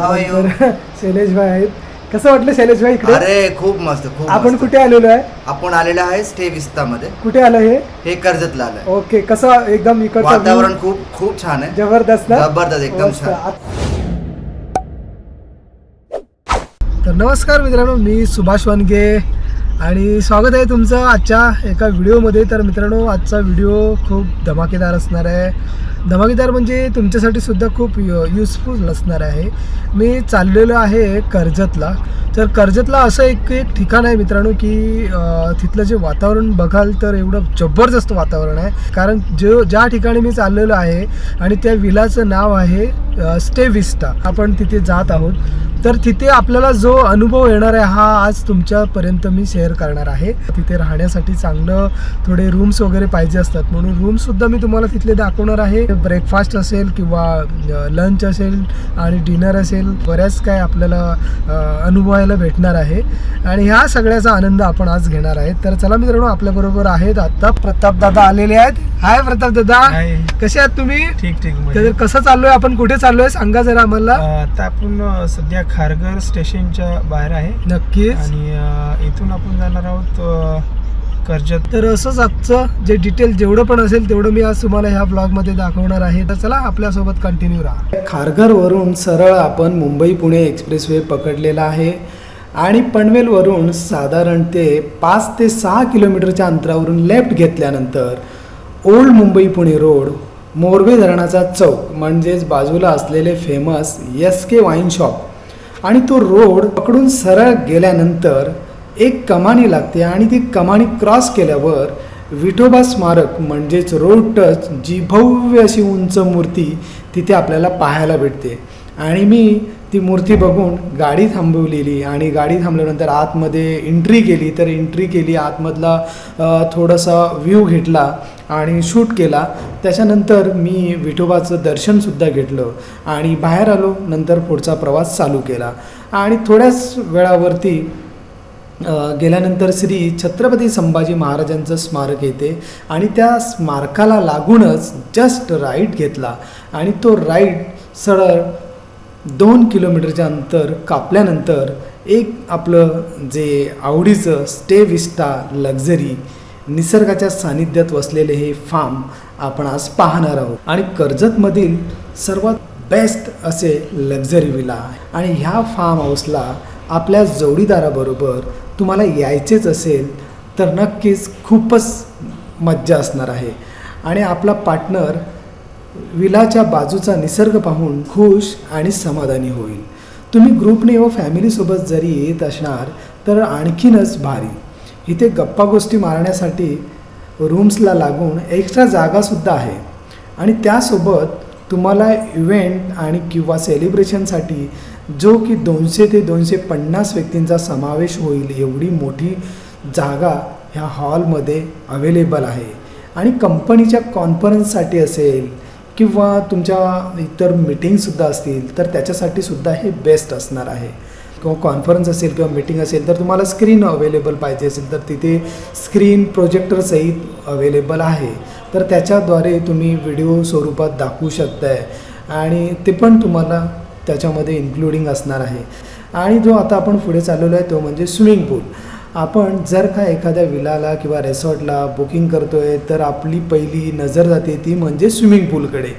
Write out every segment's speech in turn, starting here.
तर शैलेश भाई आहेत. कसं वाटलं शैलेश भाई इकडे? अरे खूप मस्त खूप आपण मस्त. कुठे आलेलो आहे? आपण आलेलो आहे स्टे विस्ता मध्ये कुठे आलं हे? हे कर्जतला आलंय ओके कसं एकदम इकडचं वातावरण खूप खूप छान आहे. जबरदस्त. ना जबरदस्त, एकदम मस्त. छान. तर नमस्कार मित्रांनो मी सुभाष वानगे आणि स्वागत आहे तुमचं आजच्या एका व्हिडिओमध्ये. तर मित्रांनो आजचा व्हिडिओ खूप धमाकेदार असणार आहे. धमाकेदार म्हणजे तुमच्यासाठी सुद्धा खूप युजफुल असणार आहे. मी चाललेलो आहे कर्जतला. तर कर्जतला असं एक एक ठिकाण आहे मित्रांनो की तिथलं जे वातावरण बघाल तर एवढं जबरदस्त वातावरण आहे. कारण जो ज्या ठिकाणी मी चाललेलो आहे आणि त्या विलाचं नाव आहे स्टे विस्टा. आपण तिथे जात आहोत. तर तिथे आपल्याला जो अनुभव येणार आहे हा आज तुमच्यापर्यंत मी शेअर करणार आहे. तिथे राहण्यासाठी चांगलं थोडे रूम्स वगैरे पाहिजे असतात. म्हणून रूमसुद्धा मी तुम्हाला तिथले दाखवणार आहे. ब्रेकफास्ट असेल किंवा लंच असेल आणि डिनर असेल बऱ्याच काय आपल्याला अनुभव अनुभवायला भेटणार आहे. आणि ह्या सगळ्याचा आनंद आपण आज घेणार आहे तर चला मित्रांनो आपल्याबरोबर आहेत आता प्रताप दादा आलेले आहेत. हाय प्रताप दादा. हाय. कसे आहात तुम्ही? ठीक ठीक तर कसं चाललोय? आपण कुठे चाललोय? सांगा जरा आम्हाला. आता आपण सध्या खारघर स्टेशनच्या बाहेर आहे. नक्कीच. आणि इथून आपण जाणार आहोत कर्जत. तर असंच आजचं जे डिटेल जेवढं पण असेल तेवढं मी आज तुम्हाला ह्या ब्लॉगमध्ये दाखवणार आहे. तर चला आपल्यासोबत कंटिन्यू राहा. खारघरवरून सरळ आपण मुंबई पुणे एक्सप्रेस वे पकडलेला आहे. आणि पनवेलवरून साधारण ते पाच ते सहा किलोमीटरच्या अंतरावरून लेफ्ट घेतल्यानंतर ओल्ड मुंबई पुणे रोड मोरवे धरणाचा चौक म्हणजेच बाजूला असलेले famous S K wine shop आणि तो रोड पकडून सरळ गेल्यानंतर एक कमानी लागते आणि ती कमानी क्रॉस केल्यावर विठोबा स्मारक म्हणजेच रोड टच जी भव्य अशी उंच मूर्ती तिथे आपल्याला पाहायला भेटते. आणि मी ती मूर्ती बघून गाडी थांबवलेली आणि गाडी थांबल्यानंतर आतमध्ये एंट्री केली. तर एंट्री केली आतमधला थोडासा व्ह्यू घेतला आणि शूट केला. त्याच्यानंतर मी विठोबाचं दर्शनसुद्धा घेतलं आणि बाहेर आलो. नंतर पुढचा प्रवास चालू केला. आणि थोड्याच वेळावरती गेल्यानंतर श्री छत्रपती संभाजी महाराजांचं स्मारक येते आणि त्या स्मारकाला लागूनच जस्ट राईट घेतला आणि तो राईट सरळ दोन किलोमीटरच्या अंतर कापल्यानंतर एक आपलं जे आवडीचं स्टे विस्टा लक्झरी निसर्गाच्या सानिध्यात वसलेले हे फार्म आपण आज पाहणार आहोत. आणि कर्जतमधील सर्वात बेस्ट असे लक्झरी विला आहे. आणि ह्या फार्म हाऊसला आपल्या जोडीदाराबरोबर तुम्हाला यायचेच असेल तर नक्कीच खूपच मज्जा असणार आहे. आणि आपला पार्टनर विलाच्या बाजूचा निसर्ग पाहून खुश आणि समाधानी होईल. तुम्ही ग्रुपने व फॅमिलीसोबत जरी येत असणार तर आणखीनच भारी. इथे गप्पा गोष्टी मारण्यासाठी रूम्सला लागून एक्स्ट्रा जागासुद्धा आहे. आणि त्यासोबत तुम्हाला इव्हेंट आणि किंवा सेलिब्रेशनसाठी जो की दोनशे ते दोनशे पन्नास व्यक्तींचा समावेश होईल एवढी मोठी जागा ह्या हॉलमध्ये अवेलेबल आहे. आणि कंपनीच्या कॉन्फरन्ससाठी असेल किंवा तुमच्या इतर मिटिंगसुद्धा असतील तर त्याच्यासाठी सुद्धा हे बेस्ट असणार आहे. किंवा कॉन्फरन्स असेल किंवा मीटिंग असेल तर तुम्हाला स्क्रीन अवेलेबल पाहिजे असेल तर तिथे स्क्रीन प्रोजेक्टरसहित अवेलेबल आहे. तर त्याच्याद्वारे तुम्ही व्हिडिओ स्वरूपात दाखवू शकताय. आणि ते पण तुम्हाला त्याच्यामध्ये इन्क्लुडिंग असणार आहे. आणि जो आता आपण पुढे चाललेलो आहे तो म्हणजे स्विमिंग पूल आपण जर का एखाद्या विलाला किंवा रेसॉर्टला बुकिंग करतो आहे तर आपली पहिली नजर जाते ती म्हणजे स्विमिंग पूलकडे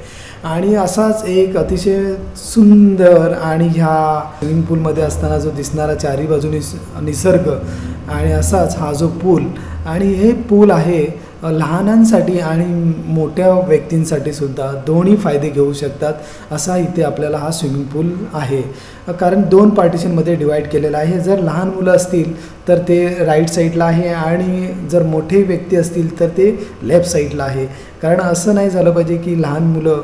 आणि असाच एक अतिशय सुंदर आणि ह्या स्विमिंग पूलमध्ये असताना जो दिसणारा चारी बाजूनी निसर्ग आणि असाच हा जो पूल आणि हे पूल आहे लहानांसाठी आणि मोठ्या व्यक्तींसाठी सुद्धा दोन्ही फायदे घेऊ शकतात असा इथे आपल्याला हा स्विमिंग पूल आहे. कारण दोन पार्टिशनमध्ये डिवाईड केलेला आहे. जर लहान मुलं असतील तर ते राईट साईडला आहे आणि जर मोठे व्यक्ती असतील तर ते लेफ्ट साईडला आहे. कारण असं नाही झालं पाहिजे की लहान मुलं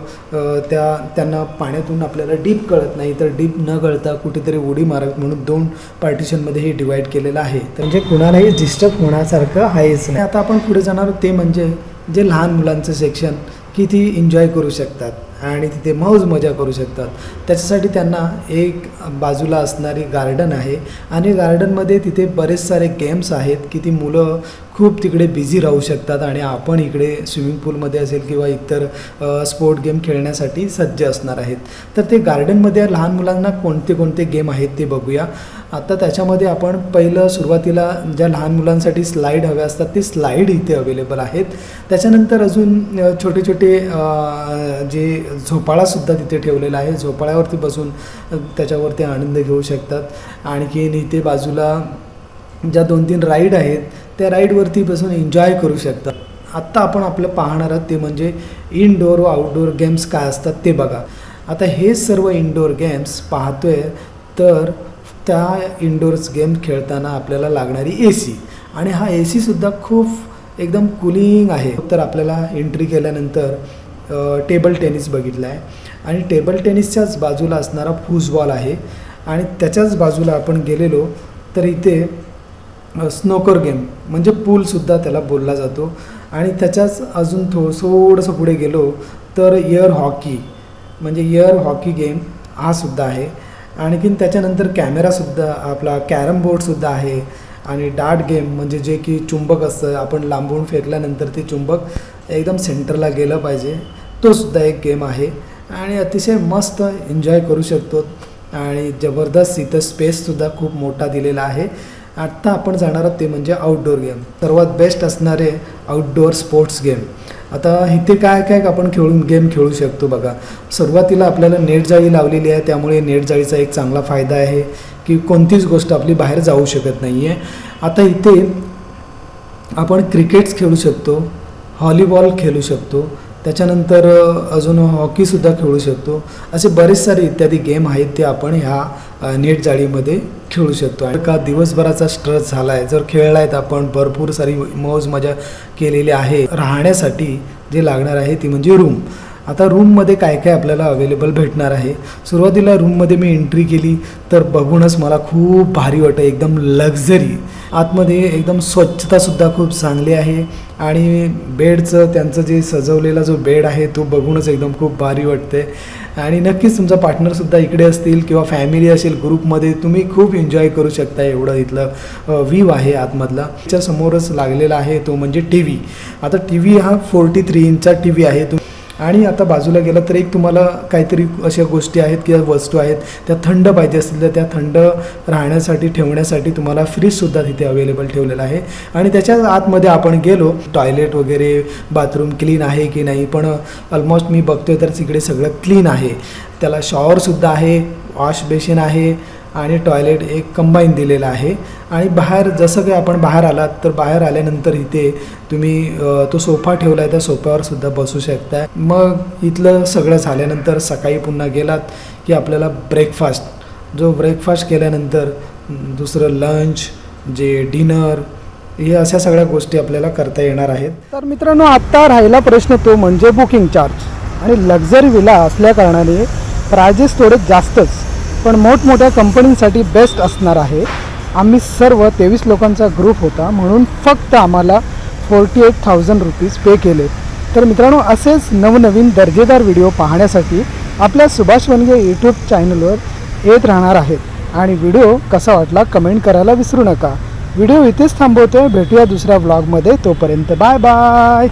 त्या त्यांना पाण्यातून आपल्याला डीप कळत नाही तर डीप न कळता कुठेतरी उडी मारावीत म्हणून दोन पार्टिशनमध्ये हे डिवाईड केलेलं आहे. तर म्हणजे कुणालाही डिस्टर्ब होण्यासारखं आहेच नाही. आता आपण पुढे जाणार ते म्हणजे जे लहान मुलांचं सेक्शन किती एन्जॉय करू शकतात आणि तिथे मौज मजा करू शकतात. त्याच्यासाठी त्यांना एक बाजूला असणारी गार्डन आहे आणि गार्डनमध्ये तिथे बरेच सारे गेम्स आहेत की ती मुलं खूप तिकडे बिझी राहू शकतात आणि आपण इकडे स्विमिंग पूलमध्ये असेल किंवा इतर स्पोर्ट गेम खेळण्यासाठी सज्ज असणार आहेत. तर ते गार्डनमध्ये लहान मुलांना कोणते कोणते गेम आहेत ते बघूया. आता त्याच्यामध्ये आपण पहिलं सुरुवातीला ज्या लहान मुलांसाठी स्लाईड हव्या असतात ते स्लाईड इथे अवेलेबल आहेत. त्याच्यानंतर अजून छोटे छोटे जे झोपाळासुद्धा तिथे ठेवलेला आहे. झोपाळ्यावरती बसून त्याच्यावरती आनंद घेऊ शकतात. आणखीन इथे बाजूला ज्या दोन तीन राईड आहेत त्या राईडवरती बसून एन्जॉय करू शकतात आत्ता आपण आपलं पाहणार आहोत ते म्हणजे इनडोअर व आउटडोअर गेम्स काय असतात ते बघा. आता हे सर्व इनडोअर गेम्स पाहतोय तर त्या इनडोअर्स गेम खेळताना आपल्याला लागणारी ए सी आणि हा ए सीसुद्धा खूप एकदम कुलिंग आहे. तर आपल्याला एंट्री केल्यानंतर टेबल टेनिस बघितला आहे आणि टेबल टेनिसच्याच बाजूला असणारा फूजबॉल आहे. आणि त्याच्याच बाजूला आपण गेलेलो तर इथे स्नोकर गेम म्हणजे पूलसुद्धा त्याला बोलला जातो. आणि त्याच्याच अजून थो थोडंसं पुढे गेलो तर एअर हॉकी म्हणजे एअर हॉकी गेम हा सुद्धा आहे. आणखीन त्याच्यानंतर कॅमेरासुद्धा आपला कॅरम बोर्डसुद्धा आहे. आणि डार्ट गेम म्हणजे जे की चुंबक असतं आपण लांबून फेकल्यानंतर ते चुंबक एकदम सेंटरला गेलं पाहिजे. तो सुद्धा एक गेम आहे. आणि अतिशय मस्त एन्जॉय करू शकतो. आणि जबरदस्त इथं स्पेससुद्धा खूप मोठा दिलेला आहे. आत्ता आपण जाणार आहोत ते म्हणजे आउटडोअर गेम सर्वात बेस्ट असणारे आउटडोअर स्पोर्ट्स गेम आता इथे काय काय आपण खेळून गेम खेळू शकतो बघा. सुरुवातीला आपल्याला नेट जाळी लावलेली आहे त्यामुळे नेट जाळीचा एक चांगला फायदा आहे की कोणतीच गोष्ट आपली बाहेर जाऊ शकत नाही आहे आता इथे आपण क्रिकेट्स खेळू शकतो हॉलीबॉल खेळू शकतो त्याच्यानंतर अजून हॉकीसुद्धा खेळू शकतो. असे बरेच सारे इत्यादी गेम आहेत ते आपण ह्या नेट जाळीमध्ये खेळू शकतो. आणि का दिवसभराचा स्ट्रेस झाला आहे जर खेळला आहे तर आपण भरपूर सारी मौज मजा केलेली आहे राहण्यासाठी जे लागणार आहे ती म्हणजे रूम आता रूममध्ये काय काय आपल्याला अवेलेबल भेटणार आहे? सुरुवातीला रूममध्ये मी एंट्री केली तर बघूनच मला खूप भारी वाटतं एकदम लक्झरी आतमध्ये एकदम स्वच्छतासुद्धा खूप चांगली आहे आणि बेडचं त्यांचं जे सजवलेला जो बेड आहे तो बघूनच एकदम खूप भारी वाटते आणि नक्कीच तुमचा पार्टनरसुद्धा इकडे असतील किंवा फॅमिली असेल ग्रुपमध्ये तुम्ही खूप एन्जॉय करू शकता एवढं इथलं व्ह्यू आहे आतमधला. त्याच्यासमोरच लागलेला आहे तो म्हणजे टी व्ही आता टी व्ही हा फोर्टी थ्री इंचचा टी व्ही आहे. तो आणि आता बाजूला गेला तर एक तुम्हाला काहीतरी अशा गोष्टी आहेत किंवा वस्तू आहेत त्या थंड पाहिजे असतील तर त्या थंड राहण्यासाठी ठेवण्यासाठी तुम्हाला फ्रीजसुद्धा तिथे अवेलेबल ठेवलेला आहे. आणि त्याच्या आतमध्ये आपण गेलो टॉयलेट वगैरे बाथरूम क्लीन आहे की नाही? पण ऑलमोस्ट मी बघतोय तर तिकडे सगळं क्लीन आहे. त्याला शॉवरसुद्धा आहे वॉश बेसिन आहे आणि टॉयलेट एक कंबाईन दिलेलं आहे. आणि बाहेर जसं काही आपण बाहेर आलात तर बाहेर आल्यानंतर इथे तुम्ही तो सोफा ठेवला आहे त्या सोफ्यावर सुद्धा बसू शकताय. मग इथलं सगळं झाल्यानंतर सकाळी पुन्हा गेलात की आपल्याला ब्रेकफास्ट जो ब्रेकफास्ट केल्यानंतर दुसरं लंच जे डिनर हे अशा सगळ्या गोष्टी आपल्याला करता येणार आहेत. तर मित्रांनो आत्ता राहिला प्रश्न तो म्हणजे बुकिंग चार्ज आणि लक्झरी विला असल्या कारणाने प्रायजेस थोडे जास्तच. पण मोठमोठ्या कंपनींसाठी बेस्ट असणार आहे. आम्ही सर्व तेवीस लोकांचा ग्रुप होता म्हणून फक्त आम्हाला forty eight thousand rupees pay केले. तर मित्रांनो असेच नवनवीन दर्जेदार व्हिडिओ पाहण्यासाठी आपल्या सुभाष वनगे यूट्यूब चॅनलवर येत राहणार आहेत. आणि व्हिडिओ कसा वाटला कमेंट करायला विसरू नका. व्हिडिओ इथेच थांबवतोय. भेटूया दुसऱ्या व्लॉगमध्ये तोपर्यंत बाय बाय